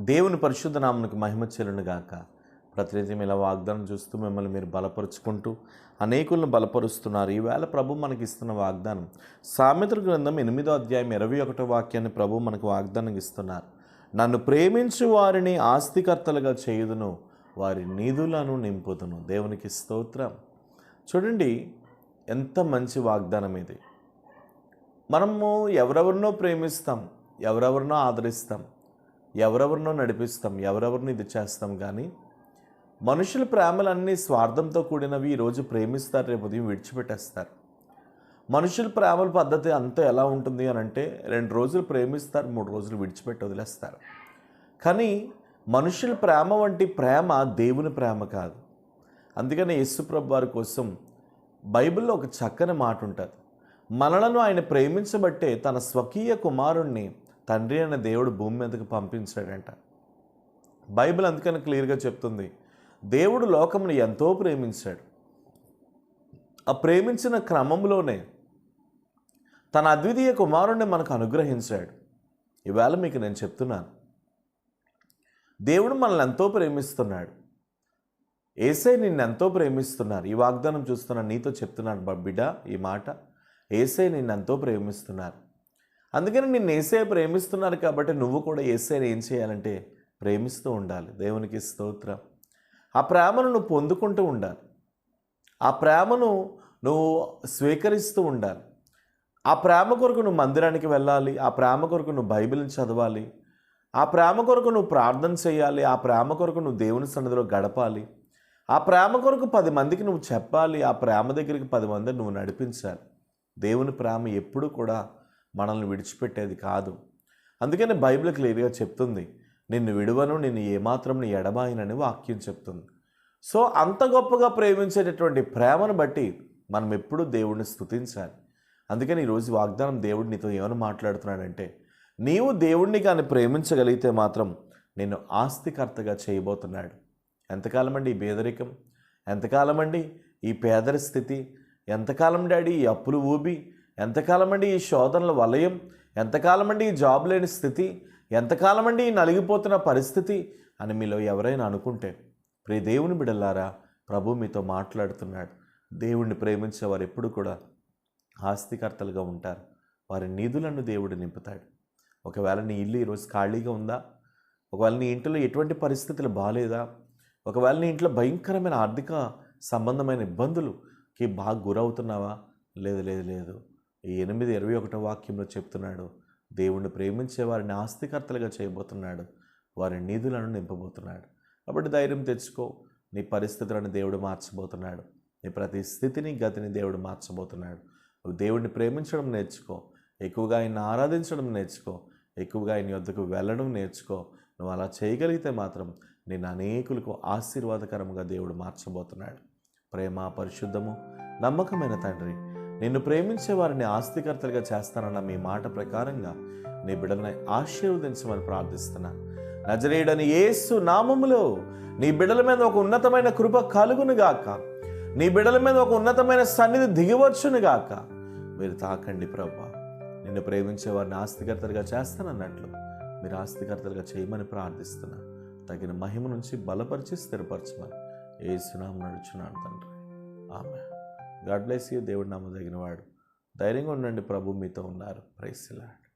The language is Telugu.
దేవుని పరిశుద్ధ నామనికి మహిమ చెల్లును గాక. ప్రతినిత్యం ఇలా వాగ్దానం చూస్తూ మిమ్మల్ని మీరు బలపరుచుకుంటూ అనేకులను బలపరుస్తున్నారు. ఈవేళ ప్రభు మనకి ఇస్తున్న వాగ్దానం సామెతల గ్రంథం ఎనిమిదో అధ్యాయం ఇరవై ఒకటో వాక్యాన్ని ప్రభు మనకు వాగ్దానం ఇస్తున్నారు. నన్ను ప్రేమించు వారిని ఆస్తికర్తలుగా చేయుదును వారి నిధులను నింపుదును. దేవునికి స్తోత్రం. చూడండి ఎంత మంచి వాగ్దానం ఇది. మనము ఎవరెవరినో ప్రేమిస్తాం ఎవరెవరినో ఆదరిస్తాం. ఎవరెవరినో నడిపిస్తాం ఎవరెవరినో ఇది చేస్తాం కానీ మనుషుల ప్రేమలన్నీ స్వార్థంతో కూడినవి ఈరోజు ప్రేమిస్తారు రేపు ఉదయం విడిచిపెట్టేస్తారు. మనుషుల ప్రేమల పద్ధతి అంతా ఎలా ఉంటుంది అని అంటే రెండు రోజులు ప్రేమిస్తారు మూడు రోజులు విడిచిపెట్టి వదిలేస్తారు. కానీ మనుషుల ప్రేమ వంటి ప్రేమ దేవుని ప్రేమ కాదు. అందుకని యేసుప్రభు వారి కోసం బైబిల్లో ఒక చక్కని మాట ఉంటుంది. మనలను ఆయన ప్రేమించబట్టే తన స్వకీయ కుమారుణ్ణి తండ్రి అనే దేవుడు భూమి మీదకి పంపించాడంట. బైబిల్ అందుకని క్లియర్గా చెప్తుంది. దేవుడు లోకమును ఎంతో ప్రేమించాడు. ఆ ప్రేమించిన క్రమంలోనే తన అద్వితీయ కుమారుణ్ణి మనకు అనుగ్రహించాడు. ఇవాళ మీకు నేను చెప్తున్నాను. దేవుడు మనల్ని ఎంతో ప్రేమిస్తున్నాడు. ఏసై నిన్ను ఎంతో ప్రేమిస్తున్నారు. ఈ వాగ్దానం చూస్తున్న నీతో చెప్తున్నాను బిడ్డ ఈ మాట. ఏసై నిన్ను ఎంతో ప్రేమిస్తున్నారు. అందుకని నిన్ను ఏసే ప్రేమిస్తున్నారు కాబట్టి నువ్వు కూడా ఏసైని ఏం చేయాలంటే ప్రేమిస్తూ ఉండాలి. దేవునికి స్తోత్రం. ఆ ప్రేమను నువ్వు పొందుకుంటూ ఉండాలి. ఆ ప్రేమను నువ్వు స్వీకరిస్తూ ఉండాలి. ఆ ప్రేమ కొరకు నువ్వు మందిరానికి వెళ్ళాలి. ఆ ప్రేమ కొరకు నువ్వు బైబిల్ని చదవాలి. ఆ ప్రేమ కొరకు నువ్వు ప్రార్థన చేయాలి. ఆ ప్రేమ కొరకు నువ్వు దేవుని సన్నిధిలో గడపాలి. ఆ ప్రేమ కొరకు పది మందికి నువ్వు చెప్పాలి. ఆ ప్రేమ దగ్గరికి పది మందిని నువ్వు నడిపించాలి. దేవుని ప్రేమ ఎప్పుడూ కూడా మనల్ని విడిచిపెట్టేది కాదు. అందుకని బైబిల్ క్లియర్గా చెప్తుంది. నిన్ను విడువను నిన్ను ఏమాత్రం నీ ఎడబాయినని వాక్యం చెప్తుంది. సో అంత గొప్పగా ప్రేమించేటటువంటి ప్రేమను బట్టి మనం ఎప్పుడూ దేవుడిని స్థుతించాలి అందుకని ఈరోజు వాగ్దానం దేవుడు నీతో ఏమైనా మాట్లాడుతున్నాడంటే నీవు దేవుణ్ణి కానీ ప్రేమించగలిగితే మాత్రం నిన్ను ఆస్తికర్తగా చేయబోతున్నాడు. ఎంతకాలం అండి ఈ పేదరికం? ఎంతకాలం అండి ఈ పేదరి స్థితి? ఎంతకాలం డాడీ ఈ అప్పులు ఊబి? ఎంతకాలం అండి ఈ శోధనల వలయం? ఎంతకాలమండి ఈ జాబ్ లేని స్థితి? ఎంతకాలం అండి ఈ నలిగిపోతున్న పరిస్థితి? అని మీలో ఎవరైనా అనుకుంటే ప్రియ దేవుని బిడల్లారా ప్రభు మీతో మాట్లాడుతున్నాడు. దేవుణ్ణి ప్రేమించే వారు ఎప్పుడు కూడా ఆస్తికర్తలుగా ఉంటారు. వారి నిధులను దేవుడు నింపుతాడు. ఒకవేళ నీ ఇల్లు ఈరోజు ఖాళీగా ఉందా? ఒకవేళ నీ ఇంట్లో ఎటువంటి పరిస్థితులు బాగాలేదా ఒకవేళ నీ ఇంట్లో భయంకరమైన ఆర్థిక సంబంధమైన ఇబ్బందులుకి బాగా గురవుతున్నావా? లేదు లేదు లేదు. ఈ ఎనిమిది ఇరవై ఒకటో వాక్యంలో చెప్తున్నాడు. దేవుణ్ణి ప్రేమించే వారిని ఆస్తికర్తలుగా చేయబోతున్నాడు. వారి నిధులను నింపబోతున్నాడు. కాబట్టి ధైర్యం తెచ్చుకో. నీ పరిస్థితులను దేవుడు మార్చబోతున్నాడు. నీ ప్రతి స్థితిని గతిని దేవుడు మార్చబోతున్నాడు. నువ్వు దేవుడిని ప్రేమించడం నేర్చుకో. ఎక్కువగా ఆయన ఆరాధించడం నేర్చుకో. ఎక్కువగా ఆయన యొద్దకు వెళ్ళడం నేర్చుకో. నువ్వు అలా చేయగలిగితే మాత్రం నేను అనేకులకు ఆశీర్వాదకరంగా దేవుడు మార్చబోతున్నాడు. ప్రేమ పరిశుద్ధము నమ్మకమైన తండ్రి నిన్ను ప్రేమించే వారిని ఆస్తికర్తలుగా చేస్తానన్న మీ మాట ప్రకారంగా నీ బిడ్డలని ఆశీర్వదించమని ప్రార్థిస్తున్నా. నజరేయుడని ఏసు నామములో నీ బిడ్డల మీద ఒక ఉన్నతమైన కృప కలుగునుగాక నీ బిడ్డల మీద ఒక ఉన్నతమైన సన్నిధి దిగివచ్చునుగాక మీరు తాకండి ప్రభా. నిన్ను ప్రేమించే వారిని ఆస్తికర్తలుగా చేస్తానన్నట్లు మీరు ఆస్తికర్తలుగా చేయమని ప్రార్థిస్తున్నా. తగిన మహిమ నుంచి బలపరిచి స్థిరపరచమని ఏ సునామం నడుచున్నాను తండ్రి. ఆమె గాడ్ బ్లెస్ యూ. దేవుడి నమ్మదగిన వాడు ధైర్యంగా ఉండండి ప్రభు మీతో ఉన్నారు. ప్రైసిలాడ్